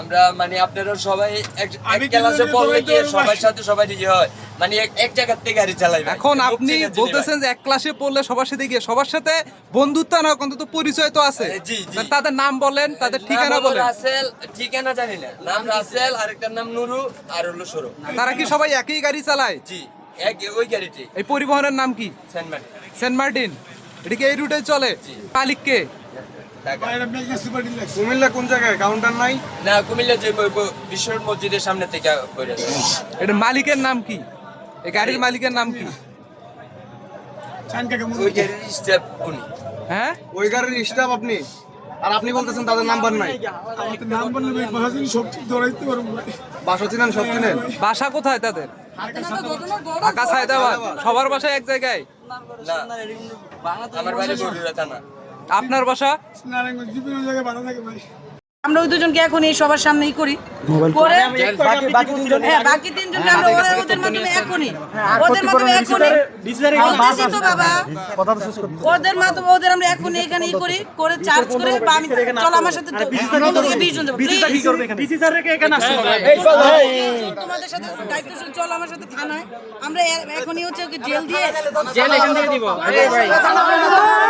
আমরা মানে আপনারা সবাই এক ক্লাসে পড়লে কি সবার সাথে সবাই ইয়ে হয়। মানে এক- এক জায়গার থেকে গাড়ি চালাই এখন আপনি বলতেছেন যে এক ক্লাসে পড়লে সবার সাথে গিয়ে সবার সাথে বন্ধুত্ব না অন্তত পরিচয় তো আছে। জি, জি। তাদের নাম বলেন তাদের ঠিকানা বলেন। রাসেল ঠিকানা জানি না। নাম রাসেল আরেকটার নাম নুরু আর হলো সরু তারা কি সবাই একই গাড়ি চালায়? জি এক ওই গাড়িটি এই পরিবহনের নাম কি? সেন্ট মার্টিন। সেন্ট মার্টিন। এটা কি এই রুটে চলে? জি। মালিক কে কুমিল্লা কোন জায়গায়? কাউন্টার নাই? না কুমিল্লা যে ব- ব- বিশ্ব মসজিদের সামনে থেকে এটা মালিকের নাম কি? এই গাড়ির মালিকের নাম কি? হ্যাঁ? ওই গাড়ির স্টাফ আপনি? আর আপনি বলতেছেন তাদের নাম্বার নাই। পারব বাসা চিনেন সব চিনেন? বাসা কোথায় তাদের? ঢাকা সায়দাবাদ। সবার বাসা এক জায়গায়? না আমার বাড়ি বড়ুরা থানা। আপনার বাসা? নারায়ণগঞ্জ বিভিন্ন জায়গায় ভাড়া থাকে ভাই আমরা ওই দুজনকে এখন এই সবার সামনেই করি। করে। হ্যাঁ বাকি তিনজনকে আমরা ওদের মাধ্যমে এখনই। ওদের মাধ্যমে এখনই। বলতেছি তো বাবা। ওদের মাধ্যমে ওদের আমরা এখনই এখানে করি। করে চার্জ করে বা আমি চল আমার সাথে বিশ জন তোমাদের সাথে দায়িত্বশীল চল আমার সাথে থানায়। আমরা এখনই হচ্ছে ওকে জেল দিয়ে জেল এখান থেকে দিব।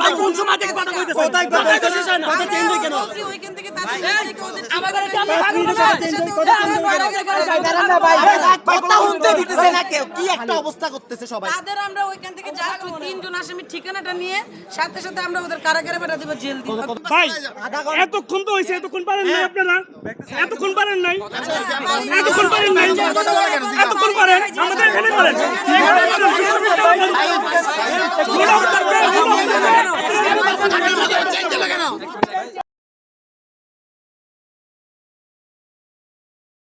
ভাই কোন সময় থেকে কথা কইতেছে কোথায় কথা শেষ হয় না বলছি ওইখান থেকে তাদের থেকে ওদের ঠিকানা কথা শুনতে দিতেছে না কেউ কি একটা অবস্থা করতেছে সবাই তাদের আমরা ওইখান থেকে জাস্ট তিনজন আসামির ঠিকানাটা নিয়ে সাথে সাথে আমরা ওদের কারাগারে পাঠা দেবো জেল দিব ভাই এতক্ষণ তো হয়েছে এতক্ষণ পারেন নাই আপনারা এতক্ষণ পারেন নাই এতক্ষণ পারেন নাই এতক্ষণ পারেন এখানে করেন এখানে করেন বিশ্ববিদ্যালয়